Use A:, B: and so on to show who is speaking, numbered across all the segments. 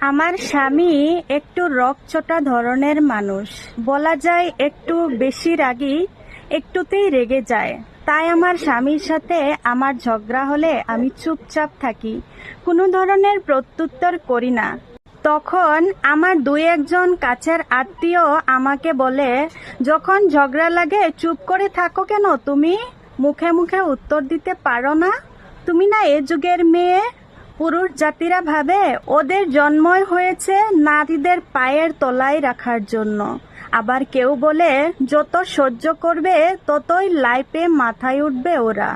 A: আমার স্বামী একটু রকচটা ধরনের মানুষ। বলা যায় একটু বেশি রাগী, একটুতেই রেগে যায়। তাই আমার স্বামীর সাথে আমার ঝগড়া হলে আমি চুপচাপ থাকি, কোনো ধরনের প্রত্যুত্তর করি না। তখন আমার দুই একজন কাছের আত্মীয় আমাকে বলে, যখন ঝগড়া লাগে, চুপ করে থাকো কেন তুমি? মুখে মুখে উত্তর দিতে পারো না? তুমি না এ যুগের মেয়ে? পুরুষ জাতিরা ভাবে ওদের জন্মই হয়েছে নারীদের পায়ের তলায় রাখার জন্য। আবার কেউ বলে, যত সহ্য করবে, ততই লাইফে মাথায় উঠবে ওরা।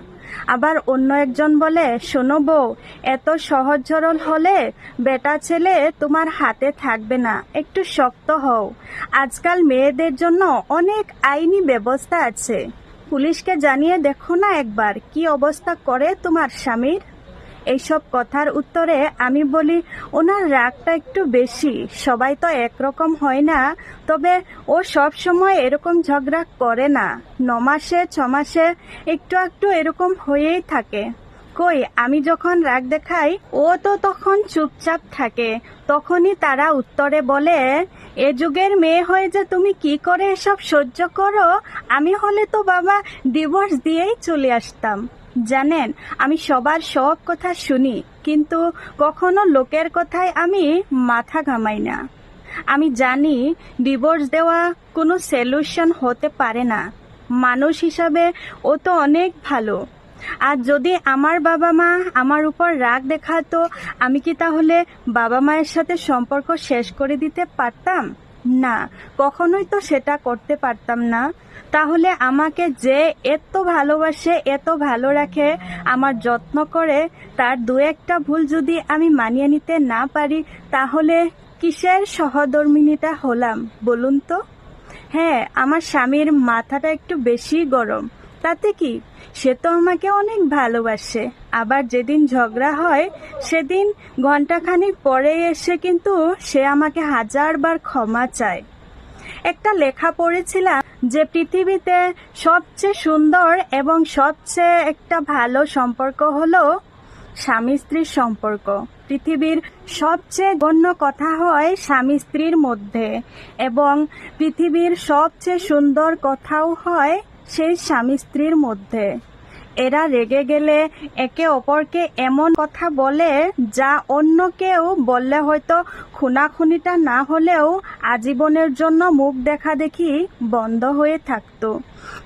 A: আবার অন্য একজন বলে, শোনো বউ, এত সহজ সরল হলে বেটা ছেলে তোমার হাতে থাকবে না, একটু শক্ত হও। আজকাল মেয়েদের জন্য অনেক আইনি ব্যবস্থা আছে। পুলিশকে জানিয়ে দেখো না একবার কি অবস্থা করে তোমার স্বামীর? এইসব কথার উত্তরে আমি বলি, ওনার রাগটা একটু বেশি। সবাই তো একরকম হয় না। তবে ও সব সময় এরকম ঝগড়া করে না। ন মাসে, ছ মাসে একটু একটু এরকম হয়েই থাকে। কই, আমি যখন রাগ দেখাই, ও তো তখন চুপচাপ থাকে। তখনই তারা উত্তরে বলে, এ যুগের মেয়ে হয়ে যে তুমি কি করে এসব সহ্য করো? আমি হলে তো বাবা ডিভোর্স দিয়েই চলে আসতাম। জানেন, আমি সবার সব কথা শুনি, কিন্তু কখনো লোকের কথায় আমি মাথা ঘামাই না। আমি জানি ডিভোর্স দেওয়া কোনো সলিউশন হতে পারে না। মানুষ হিসাবে ও তো অনেক ভালো। আর যদি আমার বাবা মা আমার উপর রাগ দেখাতো, আমি কি তাহলে বাবা মায়ের সাথে সম্পর্ক শেষ করে দিতে পারতাম? না, কখনোই তো সেটা করতে পারতাম না। তাহলে আমাকে যে এত ভালোবাসে, এত ভালো রাখে, আমার যত্ন করে, তার দু একটা ভুল যদি আমি মানিয়ে নিতে না পারি, তাহলে কিসের সহধর্মিনীটা হলাম বলুন তো? হ্যাঁ আমার স্বামীর মাথাটা একটু বেশি গরম। তাতে কি? সে তো আমাকে অনেক ভালোবাসে। আবার যেদিন ঝগড়া হয়, সেদিন ঘন্টাখানিক পরে এসে কিন্তু সে আমাকে হাজারবার ক্ষমা চায়। একটা লেখা পড়েছিলাম যে পৃথিবীতে সবচেয়ে সুন্দর এবং সবচেয়ে একটা ভালো সম্পর্ক হলো স্বামী স্ত্রীর সম্পর্ক। পৃথিবীর সবচেয়ে গণ্য কথা হয় স্বামী স্ত্রীর মধ্যে এবং পৃথিবীর সবচেয়ে সুন্দর কথাও হয় সেই স্বামী স্ত্রীর মধ্যে। এরা রেগে গেলে একে অপরকে এমন কথা বলে যা অন্য কেউ বললে হয়তো খুনাখুনিটা না হলেও আজীবনের জন্য মুখ দেখা দেখি বন্ধ হয়ে থাকতো।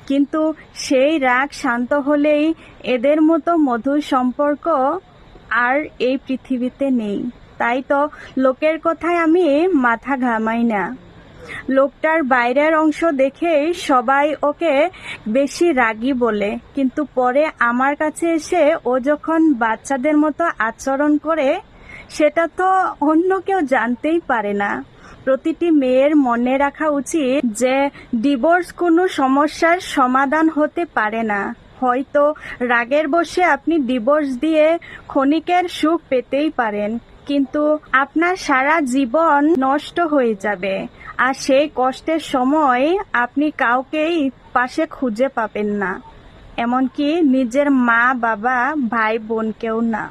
A: কিন্তু সেই রাগ শান্ত হলেই এদের মতো মধুর সম্পর্ক আর এই পৃথিবীতে নেই। তাই তো লোকের কথায় আমি মাথা ঘামাই না। লোকটার বাইরের অংশ দেখেই সবাই ওকে বেশি রাগী বলে। কিন্তু পরে আমার কাছে এসে ও যখন বাচ্চাদের মতো আচরণ করে, সেটা তো অন্য কেউ জানতেই পারে না। প্রতিটি মেয়ের মনে রাখা উচিত যে ডিভোর্স কোনো সমস্যার সমাধান হতে পারে না। হয়তো রাগের বসে আপনি ডিভোর্স দিয়ে ক্ষণিকের সুখ পেতেই পারেন। কিন্তু আপনার সারা জীবন নষ্ট হয়ে যাবে। আর সেই কষ্টের সময় আপনি কাউকেই পাশে খুঁজে পাবেন না। এমনকি নিজের মা বাবা ভাই বোনকেও না।